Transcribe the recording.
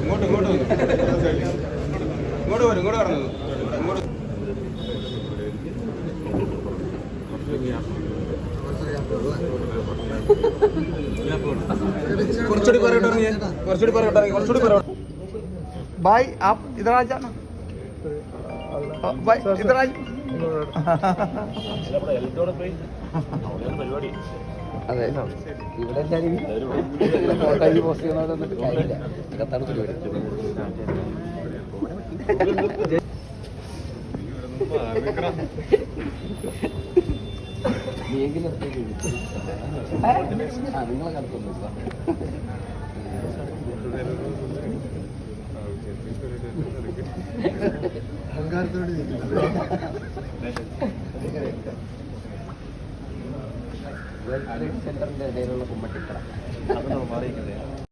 ഇങ്ങോട്ട് ഇങ്ങോട്ട് ഇങ്ങോട്ട് വരും ഇങ്ങോട്ട് പറഞ്ഞത് ഇങ്ങോട്ട്. കുറച്ചുകൂടി പറയട്ടെ കുറച്ചുകൂടി പറയട്ടെ കുറച്ചുകൂടി പറയട്ടെ ബായ് ആപ്പ് ഇതാ അതെ ഇവിടെ എല്ലാവരും പോസ്റ്റ് ചെയ്യണമെന്നിട്ട് കാര്യമില്ല അകത്താണ് പരിപാടി നീങ്കിലത്തേക്ക് ആ നിങ്ങളെ കടത്തുന്നു സാർ Thank. സെന്ററിന്റെ ഇടയിലുള്ള കുമ്മട്ടിക്കട